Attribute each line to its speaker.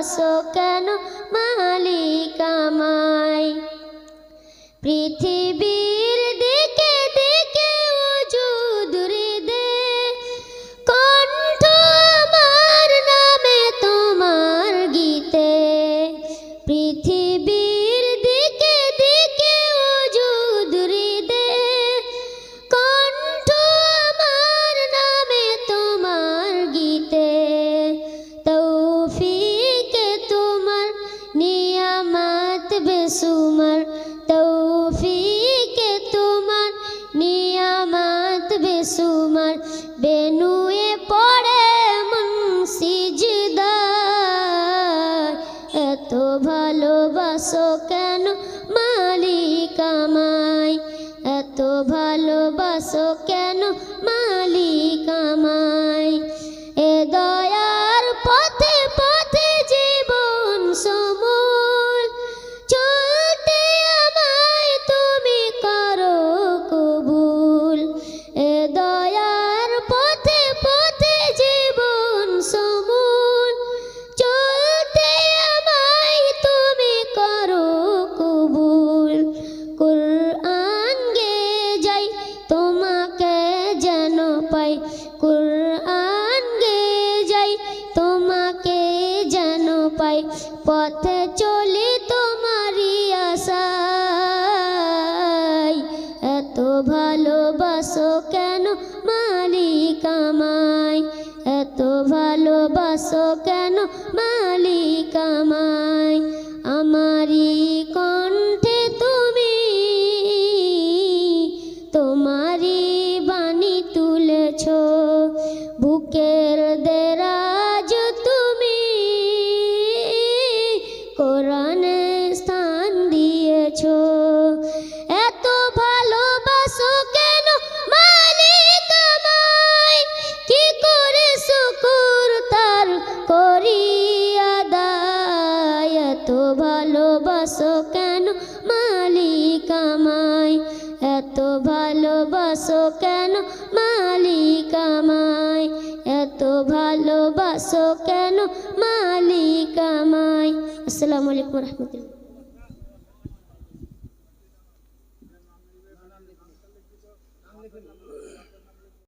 Speaker 1: ভালোবাসো কেন মালিক আমায়? পৃথিবীর বেসুমার তৌফিকে তোমার, নিয়ামত বেসুমার, বেনুয়ে পড়ে মুন্সিজদা এত ভালোবাসো কেন মালিক আমায়? এত ভালোবাসো কেন মালিক পাই কুরআন গে যাই, তোমাকে যেন পাই। পথে চলি তোমারই আশায়। এত ভালোবাসো কেন মালিক আমায়? এত ভালোবাসো কেন মালিক আমায়? বুকের দেরাজ তুমি কোরআনে স্থান দিয়েছ। এত ভালোবাসো কেন মালিক আমায়? কি করে শুকুর তার করি আদায়? এত ভালোবাসো কেন মালিক আমায়? এত ভালোবাসো কেন মালিক এত ভালোবাসো কেন মালিক আসসালামু আলাইকুম রহমতুল্লাহ Thank you.